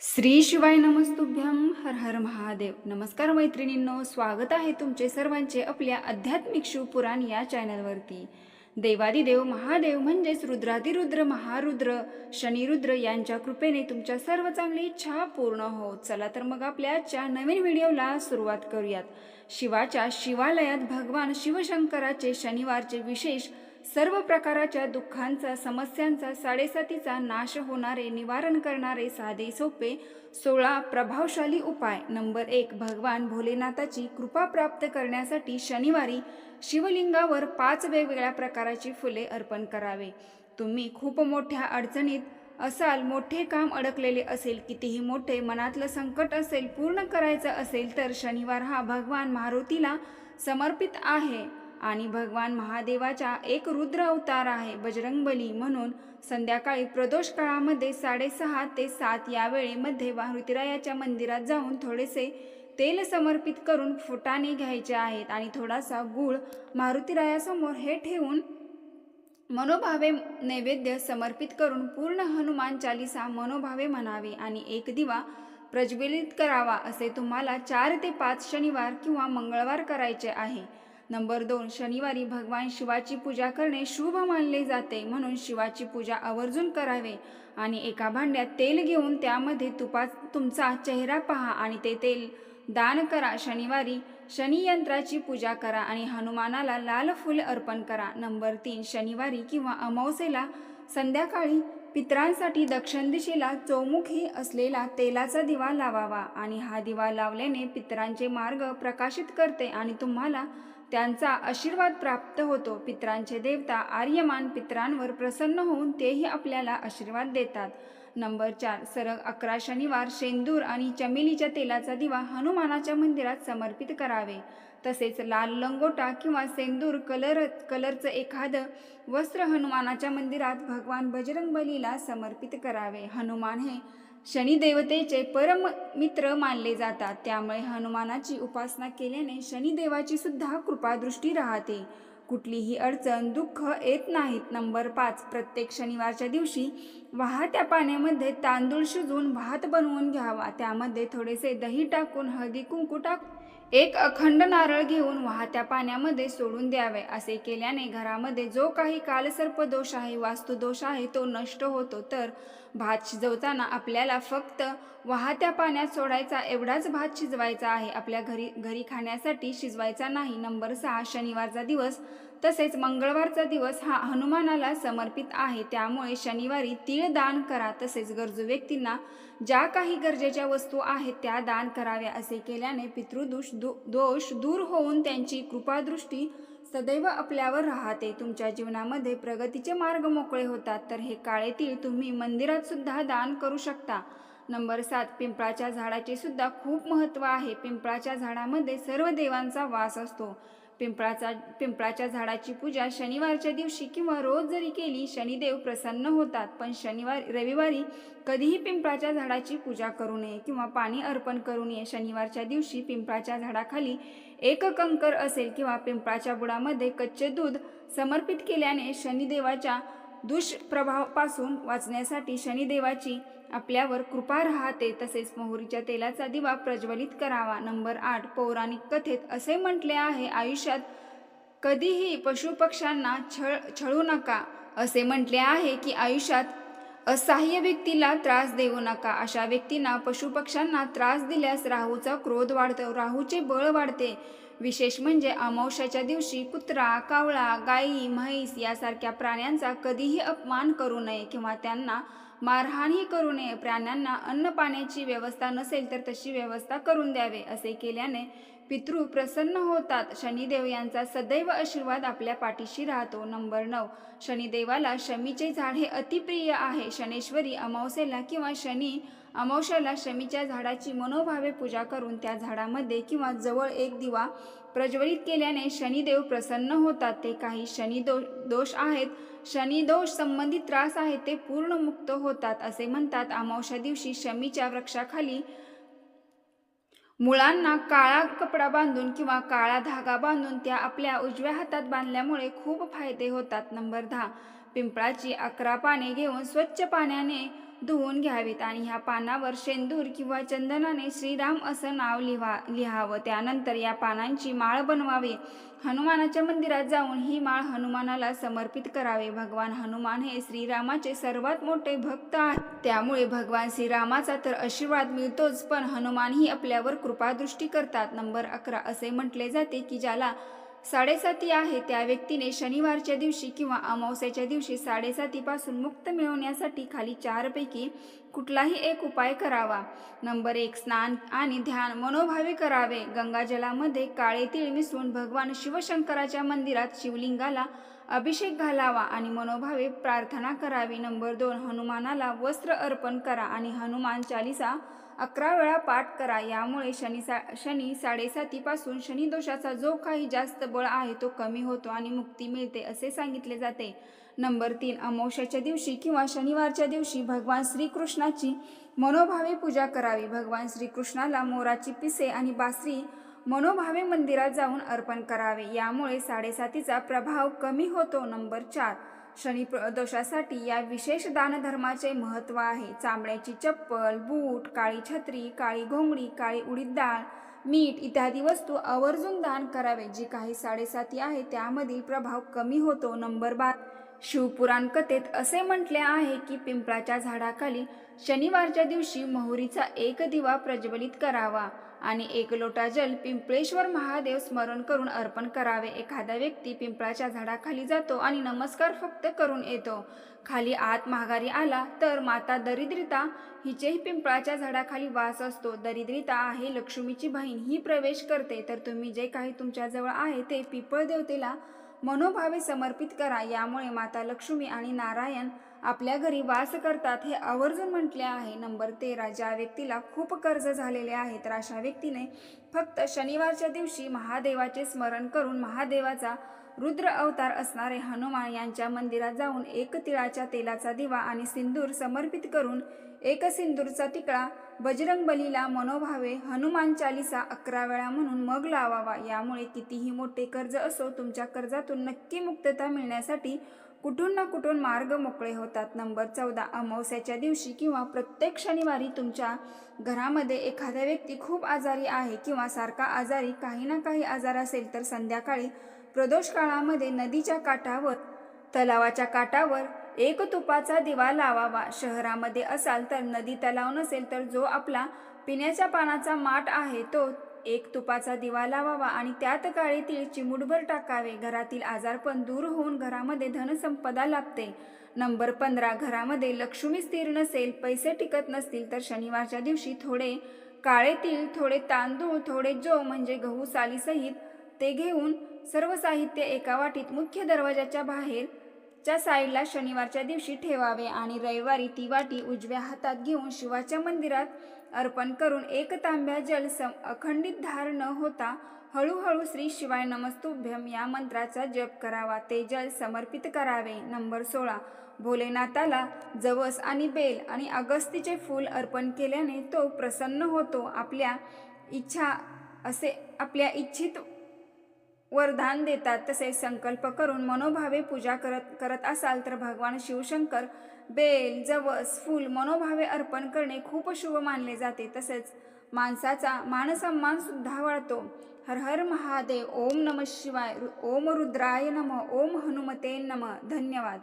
श्री शिवाय नमस्तुभ्यम हर हर महादेव. नमस्कार मैत्रिणींनो स्वागत आहे तुमचे सर्वांचे आपल्या आध्यात्मिक शिवपुराण या चॅनलवरती. देवादिदेव महादेव म्हणजेच रुद्रादिरुद्र महारुद्र शनिरुद्र यांच्या कृपेने तुमच्या सर्व चांगली इच्छा पूर्ण हो चला तर मग आपल्या आजच्या नवीन व्हिडिओला सुरुवात करूयात. शिवाच्या शिवालयात भगवान शिवशंकराचे शनिवारचे विशेष सर्व प्रकाराच्या दुःखांचा समस्यांचा साडेसातीचा नाश होणारे निवारण करणारे साधे सोपे सोळा प्रभावशाली उपाय. नंबर एक भगवान भोलेनाथाची कृपा प्राप्त करण्यासाठी शनिवारी शिवलिंगावर पाच वेगवेगळ्या प्रकाराची फुले अर्पण करावे. तुम्ही खूप मोठ्या अडचणीत असाल मोठे काम अडकलेले असेल कितीही मोठे मनातलं संकट असेल पूर्ण करायचं असेल तर शनिवार हा भगवान मारुतीला समर्पित आहे. आणि भगवान महादेवाचा एक रुद्र अवतार आहे बजरंगबली म्हणून संध्याकाळी प्रदोष काळामध्ये साडेसहा ते सात या वेळेमध्ये मारुतीरायाच्या मंदिरात जाऊन थोडेसे तेल समर्पित करून फुटाने घ्यायचे आहेत आणि थोडासा गूळ मारुतीरायासमोर हे ठेवून मनोभावे नैवेद्य समर्पित करून पूर्ण हनुमान चालिसा मनोभावे म्हणावे आणि एक दिवा प्रज्वलित करावा असे तुम्हाला चार ते पाच शनिवार किंवा मंगळवार करायचे आहे. नंबर दोन शनिवारी भगवान शिवाची पूजा करणे शुभ मानले जाते म्हणून शिवाची पूजा आवर्जून करावे आणि एका भांड्यात तेल घेऊन त्यामध्ये तुपा तुमचा चेहरा पहा आणि ते तेल दान करा. शनिवारी शनियंत्राची पूजा करा आणि हनुमानाला लाल फुल अर्पण करा. नंबर तीन शनिवारी किंवा अमावस्येला संध्याकाळी पितरांसाठी दक्षिण दिशेला चौमुखी असलेला तेलाचा दिवा लावावा आणि हा दिवा लावल्याने पितरांचे मार्ग प्रकाशित करते आणि तुम्हाला त्यांचा आशीर्वाद प्राप्त होतो. पित्रांचे देवता आर्यमान पितरांवर प्रसन्न होऊन तेही आपल्याला आशीर्वाद देतात. नंबर चार सरग अकरा शनिवार शेंदूर आणि चमेलीच्या तेलाचा दिवा हनुमानाच्या मंदिरात समर्पित करावे. तसेच लाल लंगोटा किंवा सेंदूर कलर कलरचं एखादं वस्त्र हनुमानाच्या मंदिरात भगवान बजरंगबलीला समर्पित करावे. हनुमान हे शनिदेवतेचे परम मित्र मानले जातात. त्यामुळे हनुमानाची उपासना केल्याने शनिदेवाची सुद्धा कृपादृष्टी राहते. कुठलीही अडचण दुःख येत नाहीत. नंबर पाच प्रत्येक शनिवारच्या दिवशी वाहत्या पाण्यामध्ये तांदूळ शिजवून भात बनवून घ्यावा. त्यामध्ये थोडेसे दही टाकून हळदी कुंकू टाक एक अखंड नारळ घेऊन वाहत्या पाण्यामध्ये सोडून द्यावे. असे केल्याने घरामध्ये जो काही कालसर्प दोष आहे वास्तुदोष आहे तो नष्ट होतो. तर भात शिजवताना आपल्याला फक्त वाहत्या पाण्यात सोडायचा एवढाच भात शिजवायचा आहे. आपल्या घरी घरी खाण्यासाठी शिजवायचा नाही. नंबर सहा शनिवारचा दिवस. तसेच मंगळवारचा दिवस हा हनुमानाला समर्पित आहे. त्यामुळे शनिवारी ती तीळ दान करा तसेच गरजू व्यक्तींना ज्या काही गरजेच्या वस्तू आहेत त्या दान कराव्या असे केल्याने पितृदोष दो दोष दूर होऊन त्यांची कृपादृष्टी सदैव आपल्यावर राहते. तुमच्या जीवनामध्ये प्रगतीचे मार्ग मोकळे होतात तर हे काळे तीळ तुम्ही मंदिरात सुद्धा दान करू शकता. नंबर सात पिंपळाच्या झाडाचे सुद्धा खूप महत्त्व आहे. पिंपळाच्या झाडामध्ये सर्व देवांचा वास असतो. पिंपळाचा पिंपळाच्या झाडाची पूजा शनिवारच्या दिवशी किंवा रोज जरी केली शनिदेव प्रसन्न होतात. पण शनिवार रविवारी कधीही पिंपळाच्या झाडाची पूजा करू नये किंवा पाणी अर्पण करू नये. शनिवारच्या दिवशी पिंपळाच्या झाडाखाली एक कंकर असेल किंवा पिंपळाच्या बुडामध्ये कच्चे दूध समर्पित केल्याने शनिदेवाच्या दुष्प्रभावापासून वाचण्यासाठी शनिदेवाची आपल्यावर कृपा राहते तसेच मोहरीच्या तेलाचा दिवा प्रज्वलित करावा. नंबर आठ पौराणिक कथेत असे म्हटले आहे आयुष्यात कधीही पशुपक्ष्यांना छळ छळू नका. असे म्हटले आहे की आयुष्यात असहाय्य व्यक्तीला त्रास देऊ नका. अशा व्यक्तींना पशुपक्ष्यांना त्रास दिल्यास राहूचा क्रोध वाढतो राहूचे बळ वाढते. विशेष म्हणजे अमावश्याच्या दिवशी कुत्रा कावळा गाई म्हैस यासारख्या प्राण्यांचा कधीही अपमान करू नये किंवा त्यांना मारहाणही करू नये. प्राण्यांना अन्न पाण्याची व्यवस्था नसेल तर तशी व्यवस्था करून द्यावे असे केल्याने पितृ प्रसन्न होतात. शनिदेव यांचा सदैव आशीर्वाद आपल्या पाठीशी राहतो. नंबर नऊ. शनिदेवाला शमीचे झाड हे अतिप्रिय आहे. शनेश्वरी अमावस्येला किंवा शनी अमावश्याला शमीच्या झाडाची मनोभावे पूजा करून त्या झाडामध्ये किंवा जवळ एक दिवा प्रज्वलित केल्याने शनिदेव प्रसन्न होतात. ते काही शनिदो दोष आहेत. शनिदोष संबंधित त्रास आहेत ते पूर्ण मुक्त होतात असे म्हणतात. अमावश्या दिवशी शमीच्या वृक्षाखाली मुळांना काळा कपडा बांधून किंवा काळा धागा बांधून त्या आपल्या उजव्या हातात बांधल्यामुळे खूप फायदे होतात. नंबर दहा. पिंपळाची अकरा पाने घेऊन स्वच्छ पाण्याने धुवून घ्यावेत आणि ह्या पानावर शेंदूर किंवा चंदनाने श्रीराम असं नाव लिहा लिहावं. त्यानंतर या पानांची माळ बनवावी. हनुमानाच्या मंदिरात जाऊन ही माळ हनुमानाला समर्पित करावे. भगवान हनुमान हे श्रीरामाचे सर्वात मोठे भक्त आहेत. त्यामुळे भगवान श्रीरामाचा तर आशीर्वाद मिळतोच पण हनुमानही आपल्यावर कृपादृष्टी करतात. नंबर अकरा असे म्हटले जाते की ज्याला साडेसाती आहे त्या व्यक्तीने शनिवारच्या दिवशी किंवा अमावस्याच्या दिवशी साडेसातीपासून मुक्त मिळवण्यासाठी खाली चारपैकी कुठलाही एक उपाय करावा. नंबर एक स्नान आणि ध्यान मनोभावे करावे. गंगाजलामध्ये काळे तीळ मिसळून भगवान शिवशंकराच्या मंदिरात शिवलिंगाला अभिषेक घालावा आणि मनोभावे प्रार्थना करावी. नंबर दोन हनुमानाला वस्त्र अर्पण करा आणि हनुमान चालिसा अकरा वेळा पाठ करा. यामुळे शनी सा शनी साडेसातीपासून शनिदोषाचा जो काही जास्त बळ आहे तो कमी होतो आणि मुक्ती मिळते असे सांगितले जाते. नंबर तीन अमावश्याच्या दिवशी किंवा शनिवारच्या दिवशी भगवान श्रीकृष्णाची मनोभावे पूजा करावी. भगवान श्रीकृष्णाला मोराची पिसे आणि बासरी मनोभावे मंदिरात जाऊन अर्पण करावे. यामुळे साडेसातीचा प्रभाव कमी होतो. नंबर चार शनी दोषासाठी या विशेष दानधर्माचे महत्त्व आहे. चांबड्याची चप्पल बूट काळी छत्री काळी घोंगडी काळी उडीद डाळ मीठ इत्यादी वस्तू आवर्जून दान करावे. जी काही साडेसाती आहे त्यामधील प्रभाव कमी होतो. नंबर बार शिवपुराण कथेत असे म्हटले आहे की पिंपळाच्या झाडाखाली शनिवारच्या दिवशी मोहरीचा एक दिवा प्रज्वलित करावा आणि एक लोटा जल पिंपळेश्वर महादेव स्मरण करून अर्पण करावे. एखादा व्यक्ती पिंपळाच्या झाडाखाली जातो आणि नमस्कार फक्त करून येतो. खाली आत माघारी आला तर माता दरिद्रिता हिचेही पिंपळाच्या झाडाखाली वास असतो. दरिद्रिता आहे लक्ष्मीची बहीण ही प्रवेश करते. तर तुम्ही जे काही तुमच्याजवळ आहे ते पिंपळ देवतेला मनोभावे समर्पित करा. यामुळे माता लक्ष्मी आणि नारायण आपल्या घरी वास करतात हे आवर्जून म्हटले आहे. नंबर तेरा. ज्या व्यक्तीला खूप कर्ज झालेले आहे तर अशा व्यक्तीने फक्त शनिवारच्या दिवशी महादेवाचे स्मरण करून महादेवाचा रुद्र अवतार असणारे हनुमान यांच्या मंदिरात जाऊन एक तिळाच्या तेलाचा दिवा आणि सिंदूर समर्पित करून एक सिंदूरचा तिकडा बजरंग बलीला मनोभावे हनुमान चालिसा अकरा वेळा म्हणून मग लावावा. यामुळे कितीही मोठे कर्ज असो तुमच्या कर्जातून नक्की मुक्तता मिळण्यासाठी कुठून ना कुठून मार्ग मोकळे होतात. नंबर चौदा अमावस्याच्या दिवशी किंवा प्रत्येक शनिवारी तुमच्या घरामध्ये एखादा व्यक्ती खूप आजारी आहे किंवा सारखा आजारी काही ना काही आजार असेल तर संध्याकाळी प्रदोष काळामध्ये नदीच्या काठावर तलावाच्या काठावर एक तुपाचा दिवा लावावा. शहरामध्ये असाल तर नदी तलाव नसेल तर जो आपला पिण्याच्या पाण्याचा माठ आहे तो एक तुपाचा दिवा लावावा आणि त्यात काळे तीळ चिमूटभर टाकावे. घरातील आजारपण दूर होऊन घरामध्ये धनसंपदा लाभते. नंबर पंधरा घरामध्ये लक्ष्मी स्थिर नसेल पैसे टिकत नसतील तर शनिवारच्या दिवशी थोडे काळे तीळ थोडे तांदूळ थोडे जो म्हणजे गहू सालीसहित ते घेऊन सर्व साहित्य एका वाटीत मुख्य दरवाजाच्या बाहेर च्या साईडला शनिवारच्या दिवशी ठेवावे आणि रविवारी ती वाटी उजव्या हातात घेऊन शिवाच्या मंदिरात अर्पण करून एक तांब्या जल सम अखंडित धार न होता हळूहळू श्री शिवाय नमस्तुभ्यम या मंत्राचा जप करावा. ते जल समर्पित करावे. नंबर सोळा. भोलेनाथाला जवस आणि बेल आणि अगस्तीचे फूल अर्पण केल्याने तो प्रसन्न होतो. आपल्या इच्छा असे आपल्या इच्छित वरदान देतात. तसेच संकल्प करून मनोभावे पूजा करत करत असाल तर भगवान शिवशंकर बेल जवस फूल मनोभावे अर्पण करणे खूप शुभ मानले जाते. तसेच माणसाचा मानसन्मान सुद्धा वाढतो. हर हर महादेव. ओम नम शिवाय ओम रुद्राय नम. ओम हनुमते नम. धन्यवाद.